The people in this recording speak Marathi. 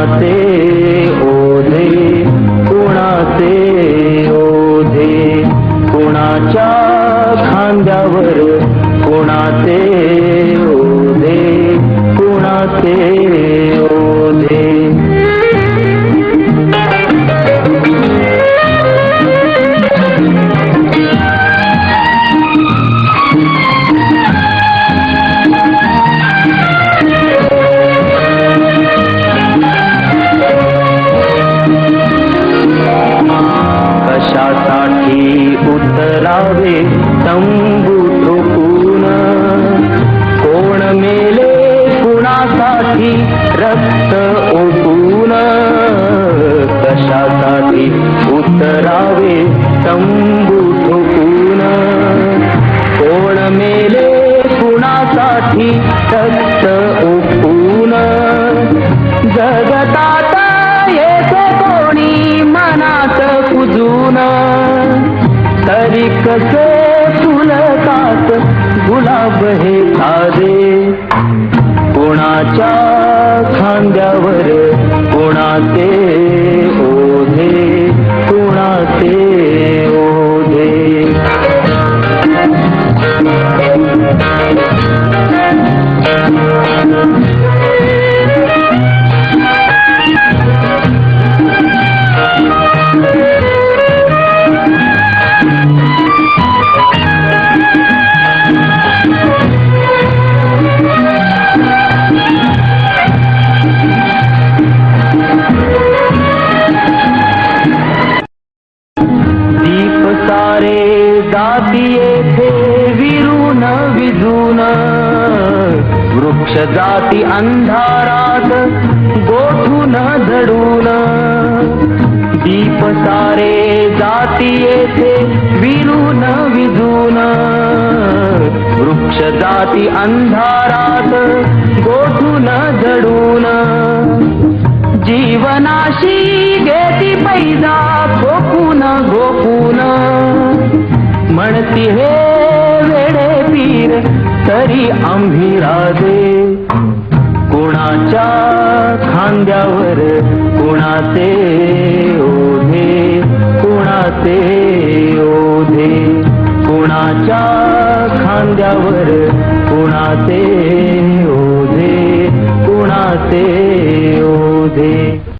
कुणाचे ओझे कुणाचे ओझे? कुणाच्या खांद्यावर कुणाचे ओझे? कुणाचे उतरावे तंबू ठोकून कोण मेले कुणासाठी रक्त ओतून? कशासाठी? उतरावे तंबू कसे फुलतात गुलाब हे साधे. कोणाच्या जाती येथे विरून विजून वृक्ष जाती अंधारात गोठून धडून दीप सारे जाती येथे विरून विजून वृक्ष जाती अंधारात गोठून धडून जीवनाशी घेती पैदा गोपून गोपून. म्हणती हे वेडे पीर तरी आम्ही राजे. कोणाच्या खांद्यावर कोणाचे ओढे कोणाचे ओढे कोणाच्या खांद्यावर कोणाचे ओढे कोणाचे